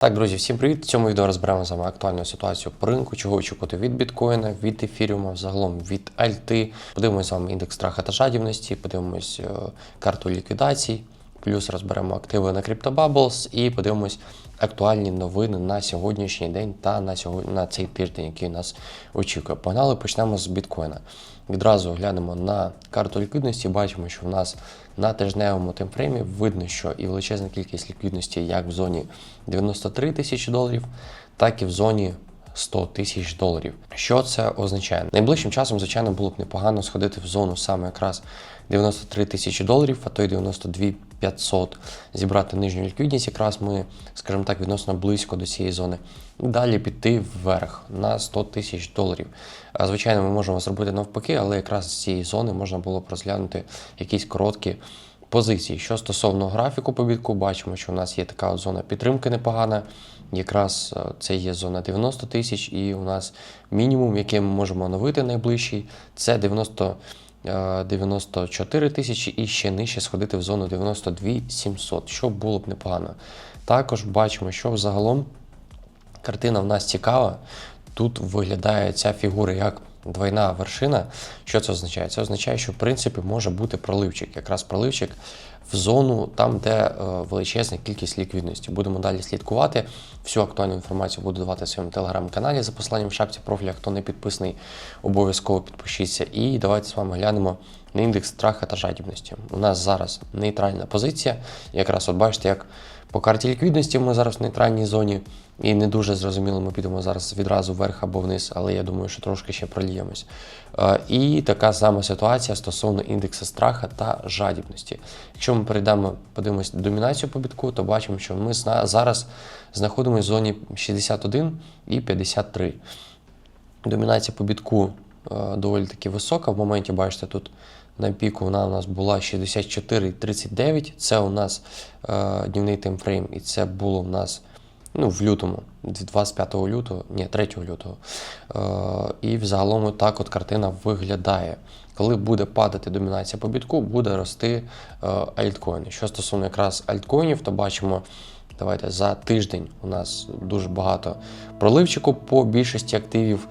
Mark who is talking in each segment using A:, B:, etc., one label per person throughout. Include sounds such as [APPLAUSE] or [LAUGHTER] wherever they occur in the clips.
A: Так, друзі, всім привіт! В цьому відео розберемо з вами актуальну ситуацію по ринку, чого очікувати від біткоїна, від ефіріума, взагалом від альти. Подивимось з вами індекс страха та жадібності, подивимось е, карту ліквідацій, плюс розберемо активи на CryptoBubbles і подивимось актуальні новини на сьогоднішній день та на сьогодні на цей тиждень, який нас очікує. Погнали, почнемо з біткоїна. Відразу глянемо на карту ліквідності. Бачимо, що в нас на тижневому таймфреймі видно, що і величезна кількість ліквідності як в зоні 93 тисячі доларів, так і в зоні 100 тисяч доларів. Що це означає? Найближчим часом, звичайно, було б непогано сходити в зону саме якраз 93 тисячі доларів, а то й 92 500, зібрати нижню ліквідність. Якраз ми, скажімо так, відносно близько до цієї зони. Далі піти вверх на 100 тисяч доларів. Звичайно, ми можемо зробити навпаки, але якраз з цієї зони можна було б розглянути якісь короткі позиції. Що стосовно графіку по бітку, бачимо, що у нас є така зона підтримки непогана. Якраз е, це є зона 90 тисяч, і у нас мінімум, який ми можемо оновити найближчий, це 90, е, 94 тисячі і ще нижче сходити в зону 92 700, що було б непогано. Також бачимо, що взагалом картина в нас цікава. Тут виглядає ця фігура як двойна вершина. Що це означає? Це означає, що в принципі може бути проливчик, якраз проливчик в зону там, де е, величезна кількість ліквідності. Будемо далі слідкувати. Всю актуальну інформацію буду давати в своєму телеграм-каналі за посиланням в шапці профіля. Хто не підписаний, обов'язково підпишіться. І давайте з вами глянемо на індекс страха та жадібності. У нас зараз нейтральна позиція. Якраз от бачите, як по карті ліквідності ми зараз в нейтральній зоні. І не дуже зрозуміло, ми підемо зараз відразу вверх або вниз, але я думаю, що трошки ще проліємось. Е, І така сама ситуація стосовно індексу страха та жадібності. Якщо ми перейдемо, подивимось домінацію по бітку, то бачимо, що ми зараз знаходимося в зоні 61 і 53. Домінація по бітку е, доволі таки висока. В моменті, бачите, тут на піку вона у нас була 64,39. Це у нас е, днівний таймфрейм, і це було у нас ну, в лютому, 25 лютого, ні, 3 лютого. Е, і взагалом так от картина виглядає. Коли буде падати домінація по бітку, буде рости е, альткоїни. Що стосовно якраз альткоїнів, то бачимо. Давайте за тиждень у нас дуже багато проливчику по більшості активів.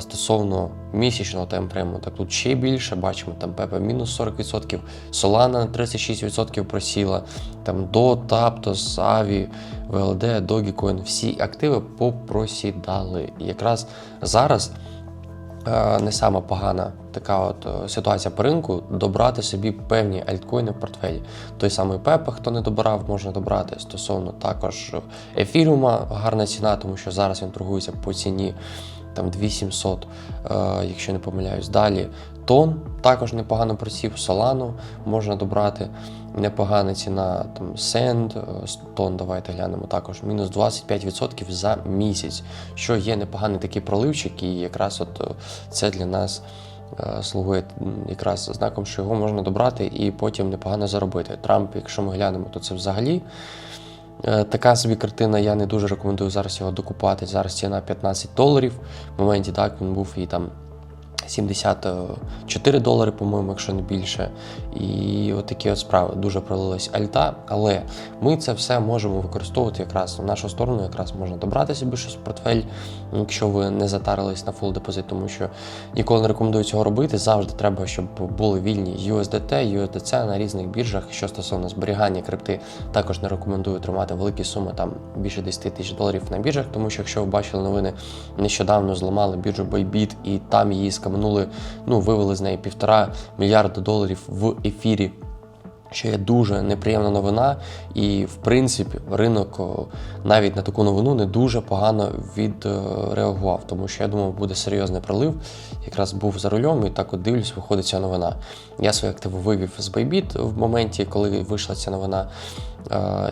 A: Стосовно місячного таймфрейму, так тут ще більше. Бачимо, там Pepe мінус 40%, Solana на 36% просіла, там DOT, Aptos, Avi, VLD, Dogecoin, всі активи попросідали. Якраз зараз не сама погана така от е, ситуація по ринку добрати собі певні альткоїни в портфелі. Той самий Пепа, хто не добрав, можна добрати. Стосовно також ефіріума гарна ціна, тому що зараз він торгується по ціні там 2700, е, якщо не помиляюсь. Далі тон також непогано просів, Солану можна добрати. Непогана ціна там Send, е, тон, давайте глянемо також, мінус 25% за місяць, що є непоганий такий проливчик, і якраз от е, це для нас е, слугує якраз знаком, що його можна добрати і потім непогано заробити. Трамп, якщо ми глянемо, то це взагалі. Така собі картина, я не дуже рекомендую зараз його докупати. Зараз ціна 15 доларів. В моменті так він був і там 74 долари, по-моєму, якщо не більше. І от такі от справи дуже пролилась альта. Але ми це все можемо використовувати якраз в нашу сторону, якраз можна добрати собі щось в портфель, якщо ви не затарились на full депозит, тому що ніколи не рекомендую цього робити. Завжди треба, щоб були вільні USDT, USDC на різних біржах. Що стосовно зберігання крипти, також не рекомендую тримати великі суми, там більше 10 тисяч доларів на біржах, тому що якщо ви бачили новини, нещодавно зламали біржу Bybit і там її скамнули, ну вивели з неї півтора мільярда доларів в ефірі. Що є дуже неприємна новина, і в принципі ринок навіть на таку новину не дуже погано відреагував, тому що я думав, буде серйозний пролив. Якраз був за рулем, і так от дивлюсь, виходить ця новина. Я свої активи вивів з Bybit в моменті, коли вийшла ця новина.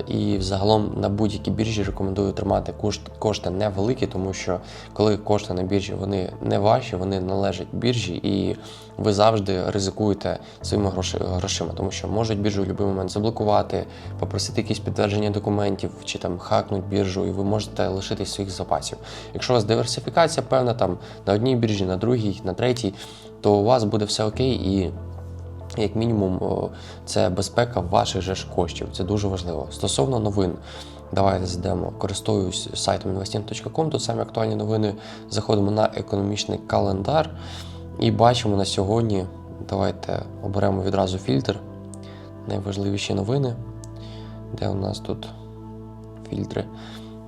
A: І взагалом на будь-якій біржі рекомендую тримати кошти невеликі, тому що коли кошти на біржі вони не ваші, вони належать біржі, і ви завжди ризикуєте своїми грошима, тому що можуть біржу в будь-який момент заблокувати, попросити якісь підтвердження документів чи там хакнуть біржу, і ви можете лишитись своїх запасів. Якщо у вас диверсифікація певна там на одній біржі, на другій, на третій, то у вас буде все окей і як мінімум, це безпека ваших же ж коштів. Це дуже важливо. Стосовно новин, Давайте зайдемо, користуюсь сайтом investing.com, тут самі актуальні новини. Заходимо на економічний календар і бачимо на сьогодні. Давайте оберемо відразу фільтр. Найважливіші новини. Де у нас тут фільтри?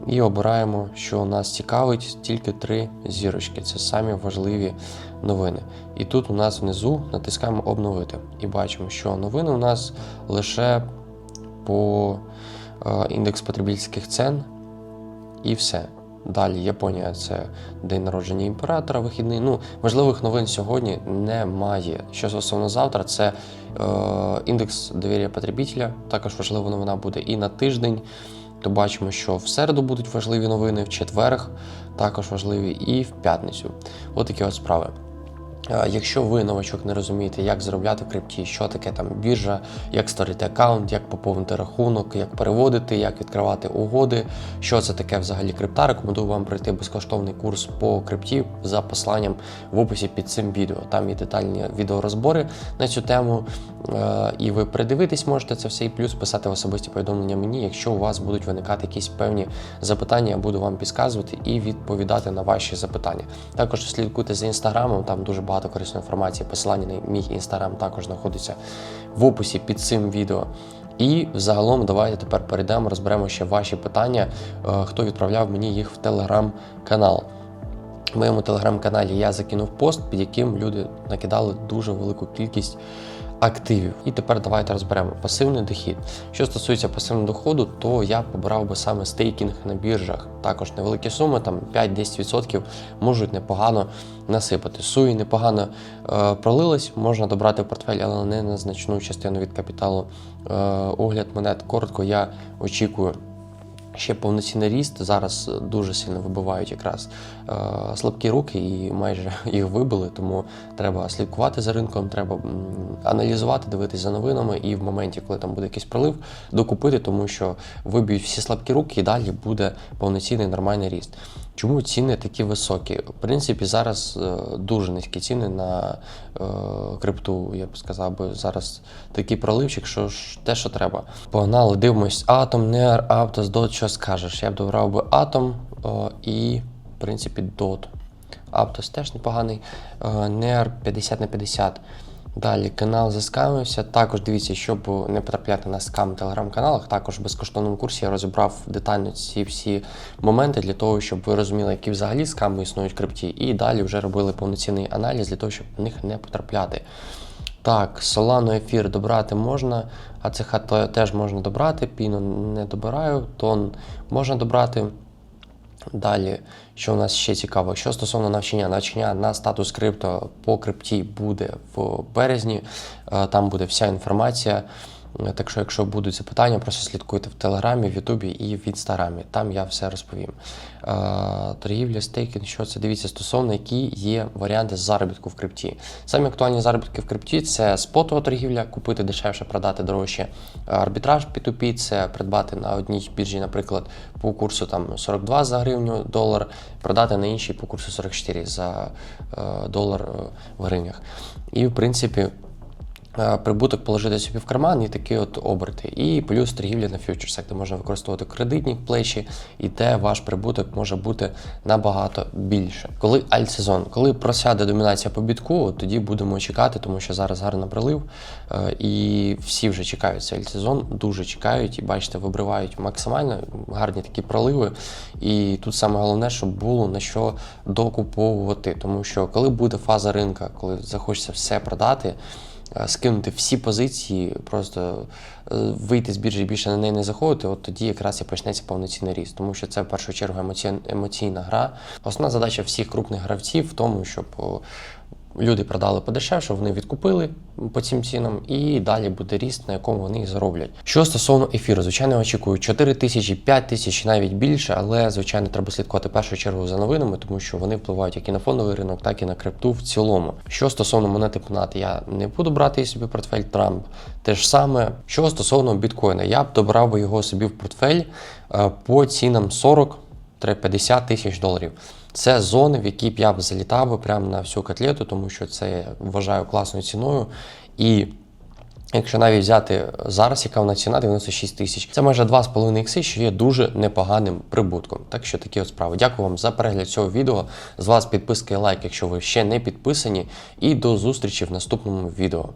A: І обираємо, що нас цікавить тільки три зірочки. Це самі важливі новини. І тут у нас внизу натискаємо обновити. І бачимо, що новини у нас лише по е, індекс потребительських цен і все. Далі Японія це день народження імператора, вихідний. Ну, важливих новин сьогодні немає. Що стосовно завтра, це е, індекс довір'я потребителя. Також важлива новина буде і на тиждень. То бачимо, що в середу будуть важливі новини, в четверг також важливі, і в п'ятницю. Отакі такі от справи. Якщо ви новачок не розумієте, як заробляти в крипті, що таке там біржа, як створити аккаунт, як поповнити рахунок, як переводити, як відкривати угоди, що це таке взагалі крипта, рекомендую вам пройти безкоштовний курс по крипті за посиланням в описі під цим відео. Там є детальні відеорозбори на цю тему, е, і ви передивитись можете це все, і плюс писати в особисті повідомлення мені, якщо у вас будуть виникати якісь певні запитання, я буду вам підказувати і відповідати на ваші запитання. Також слідкуйте за інстаграмом, там дуже багато корисної інформації. Посилання на мій інстаграм також знаходиться в описі під цим відео. І загалом давайте тепер перейдемо, розберемо ще ваші питання, е, хто відправляв мені їх в телеграм-канал. В моєму телеграм-каналі я закинув пост, під яким люди накидали дуже велику кількість активів. І тепер давайте розберемо пасивний дохід. Що стосується пасивного доходу, то я побрав би саме стейкінг на біржах. Також невеликі суми, там 5-10% можуть непогано насипати. Суї непогано е, пролились, можна добрати в портфель, але не на значну частину від капіталу. Е, огляд монет коротко я очікую. Ще повноцінний ріст зараз дуже сильно вибивають якраз е, слабкі руки і майже [LAUGHS] їх вибили. Тому треба слідкувати за ринком, треба аналізувати, дивитися за новинами, і в моменті, коли там буде якийсь пролив, докупити, тому що виб'ють всі слабкі руки, і далі буде повноцінний нормальний ріст. Чому ціни такі високі? В принципі, зараз е, дуже низькі ціни на е, крипту. Я б сказав би зараз такий проливчик, що ж те, що треба. Погнали, дивимось. Атом, Нер, Аптос, Дот, що скажеш? Я б добрав би Атом о, і, в принципі, Дот. Аптос теж непоганий. Е, Нер 50 на 50. Далі канал заскамився. Також дивіться, щоб не потрапляти на скам в телеграм-каналах. Також в безкоштовному курсі я розібрав детально ці всі моменти для того, щоб ви розуміли, які взагалі сками існують в крипті, і далі вже робили повноцінний аналіз для того, щоб в них не потрапляти. Так, Solano ефір добрати можна, АЦХ то- теж можна добрати, піну не добираю, тон можна добрати. Далі, що у нас ще цікаво, що стосовно навчання, навчання на статус крипто по крипті буде в березні. Е, Там буде вся інформація. Так що, якщо будуть запитання, просто слідкуйте в Телеграмі, в Ютубі і в Інстаграмі. Там я все розповім. Е, Торгівля, стейкінг, що це дивіться стосовно, які є варіанти заробітку в крипті. Самі актуальні заробітки в крипті це спотова торгівля, купити дешевше, продати дорожче. Арбітраж P2P – це придбати на одній біржі, наприклад, по курсу там 42 за гривню долар, продати на іншій по курсу 44 за е, долар е, в гривнях. І в принципі. Е, Прибуток положити собі в карман і такі от оберти. І плюс торгівля на фьючерсах, де можна використовувати кредитні плечі, і де ваш прибуток може бути набагато більше. Коли альтсезон, коли просяде домінація по бітку, тоді будемо чекати, тому що зараз гарно прилив, е, і всі вже чекають цей альтсезон, дуже чекають і бачите, вибривають максимально гарні такі проливи. І тут саме головне, щоб було на що докуповувати, тому що коли буде фаза ринка, коли захочеться все продати. Е, Скинути всі позиції, просто е, вийти з біржі і більше на неї не заходити, от тоді якраз і почнеться повноцінний ріст, тому що це в першу чергу емоційна гра. Основна задача всіх крупних гравців в тому, щоб люди продали подешевше, вони відкупили по цим цінам, і далі буде ріст, на якому вони і зароблять. Що стосовно ефіру, звичайно, очікую 4 тисячі, 5 тисяч, навіть більше, але звичайно треба слідкувати в першу чергу за новинами, тому що вони впливають як і на фондовий ринок, так і на крипту в цілому. Що стосовно монети Пнат, я не буду брати собі портфель Трамп. Те ж саме, що стосовно біткоїна, я б добрав би його собі в портфель е, по цінам 40 50 тисяч доларів. Це зони, в які б я б залітав би прямо на всю котлету, тому що це я вважаю класною ціною. І Якщо навіть взяти зараз, яка вона ціна 96 тисяч, це майже 2,5 ікси, що є дуже непоганим прибутком. Так що такі от справи. Дякую вам за перегляд цього відео. З вас підписка і лайк, якщо ви ще не підписані. І до зустрічі в наступному відео.